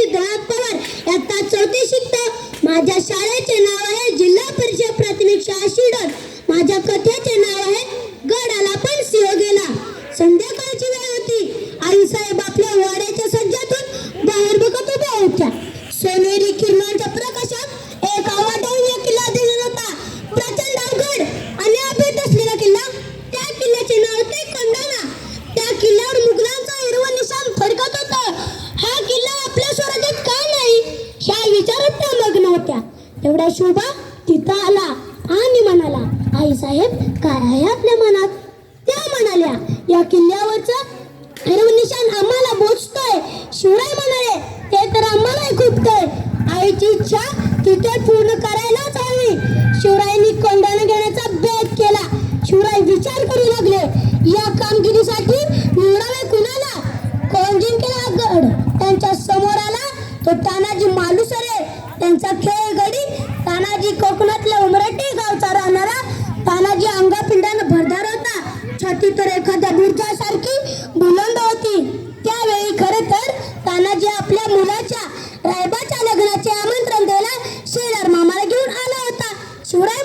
सिद्धार्थ पवार आता चौथी शिकतो. माझ्या शाळेचे नाव आहे जिल्हा परिषद प्राथमिक शाळा शिडोन. माझ्या कथेचे नाव आहे गडाला पण सिंह गेला. संध्या एवढा शोभा तिथं आला आणि म्हणाला आई साहेब काय आहे आपल्या मनात? त्या म्हणाल्या या किल्ल्यावरचं निशान आम्हाला बोचतोय शिवराय म्हणाले ते तर आम्हाला खुपतोय आईची इच्छा तिथे पूर्ण करायलाच हवी. एखाद्या बुर्जासारखी बुलंद होती. त्यावेळी खर तर तानाजी आपल्या मुलाच्या रायबाच्या लग्नाचे आमंत्रण द्यायला शेलार मामाला घेऊन आला होता. शिवराय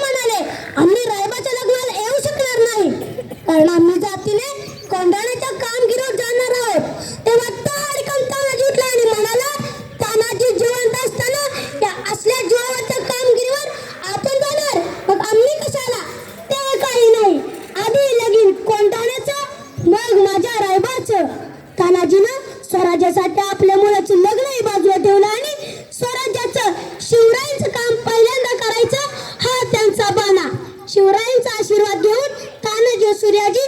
സുരാജ്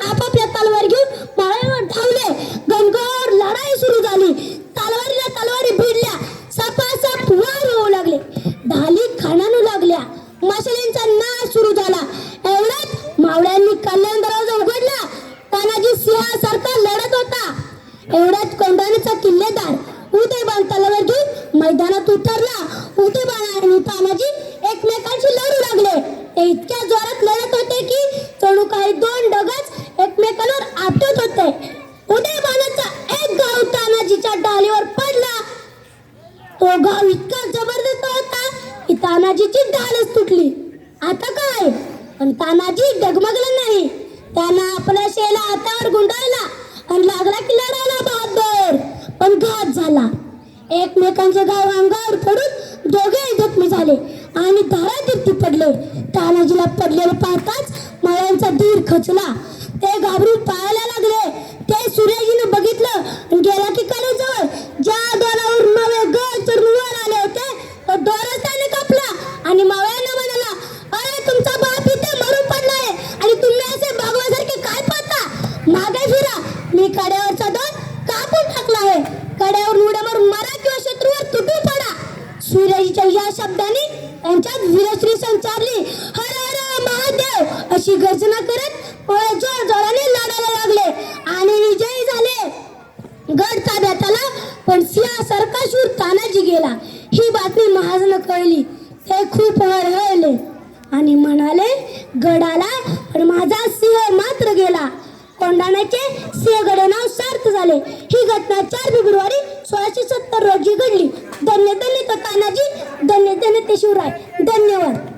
啊爸表 तो इतका जबरदस्त होता की तानाजीची डालच तुटली. आता काय? पण तानाजी डगमगला नाही. त्यांना आपल्या शेला हातावर गुंडाळला आणि लागला की लढायला बहादर. पण घात झाला. एकमेकांचे गाव अंगावर पडून दोघे जखमी झाले आणि धारातीर्थी पडले. तानाजीला पडलेले पाहताच मळ्यांचा धीर खचला. ते घाबरून पाळायला सूर्याजीच्या या शब्दाने त्यांच्यात वीरश्री संचारली. हर हर महादेव अशी गर्जना करत पोळे जोर जोराने लढायला लागले. आणि विजयी झाले. गड ताब्यात आला पण सिंह सारखा शूर तानाजी गेला. ही बातमी महाजन कळली. ते खूप हळहळले आणि म्हणाले गडाला पण माझा सिंह मात्र गेला. कोंडाण्याचे सिंहगड नाव सार्थ झाले. ही घटना चार फेब्रुवारी सोळाशे धन्य धन्य ते शिवराय. धन्यवाद.